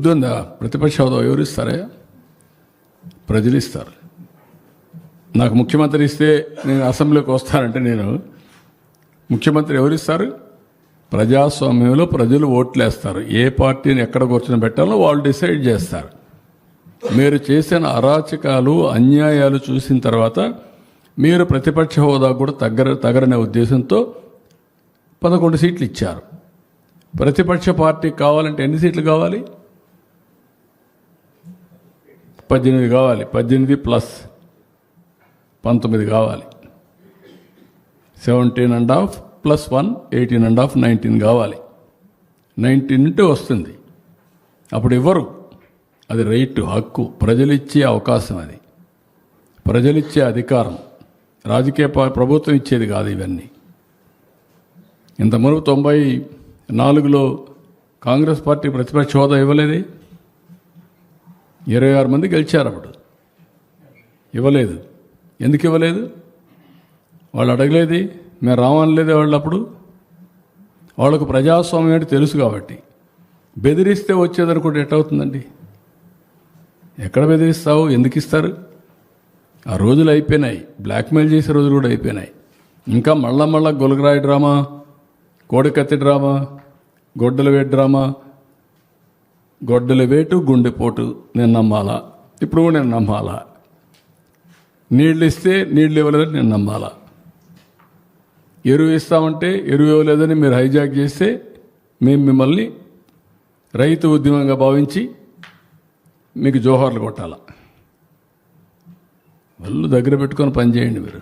బుద్ధి ఉందా ప్రతిపక్ష హోదా ఎవరు ఇస్తారే ప్రజలు ఇస్తారు నాకు ముఖ్యమంత్రి ఇస్తే నేను అసెంబ్లీకి వస్తానంటే నేను ముఖ్యమంత్రి ఎవరు ఇస్తారు ప్రజాస్వామ్యంలో ప్రజలు ఓట్లేస్తారు. ఏ పార్టీని ఎక్కడ కూర్చొని పెట్టాలో వాళ్ళు డిసైడ్ చేస్తారు. మీరు చేసిన అరాచకాలు అన్యాయాలు చూసిన తర్వాత మీరు ప్రతిపక్ష హోదా కూడా తగ్గర తగరనే ఉద్దేశంతో పదకొండు సీట్లు ఇచ్చారు. ప్రతిపక్ష పార్టీ కావాలంటే ఎన్ని సీట్లు కావాలి? పద్దెనిమిది కావాలి. పద్దెనిమిది ప్లస్ పంతొమ్మిది కావాలి. Seventeen and half plus one eighteen and half nineteen కావాలి. నైన్టీన్ ఉంటే వస్తుంది. అప్పుడు ఇవ్వరు అది రైట్ హక్కు. ప్రజలిచ్చే అవకాశం అది. ప్రజలిచ్చే అధికారం. రాజకీయ ప్రభుత్వం ఇచ్చేది కాదు ఇవన్నీ. ఇంత మునుపు తొంభై నాలుగులో కాంగ్రెస్ పార్టీ ప్రతిపక్ష హోదా ఇవ్వలేదే? ఇరవై ఆరు మంది గెలిచారు అప్పుడు. ఇవ్వలేదు. ఎందుకు ఇవ్వలేదు? వాళ్ళు అడగలేది. మేము రావనలేదే వాళ్ళు అప్పుడు. వాళ్ళకు ప్రజాస్వామ్యం అంటే తెలుసు కాబట్టి. బెదిరిస్తే వచ్చేదనుకుంటే ఎట్టవుతుందండి ఎక్కడ బెదిరిస్తావు? ఎందుకు ఇస్తారు? ఆ రోజులు అయిపోయినాయి. బ్లాక్మెయిల్ చేసే రోజులు కూడా అయిపోయినాయి. ఇంకా మళ్ళా మళ్ళా గొలగరాయి డ్రామా కోడికత్తి డ్రామా గొడ్డల వేడి డ్రామా గొడ్డల వేటు గుండెపోటు నేను నమ్మాలా? ఇప్పుడు నేను నమ్మాలా? నీళ్ళు ఇస్తే నీళ్ళు ఇవ్వలేదని నేను నమ్మాలా? ఎరువు ఇస్తామంటే ఎరువు ఇవ్వలేదని మీరు హైజాక్ చేస్తే మేము మిమ్మల్ని రైతు ఉద్యమంగా భావించి మీకు జోహార్లు కొట్టాల? వాళ్ళు దగ్గర పెట్టుకొని పనిచేయండి మీరు.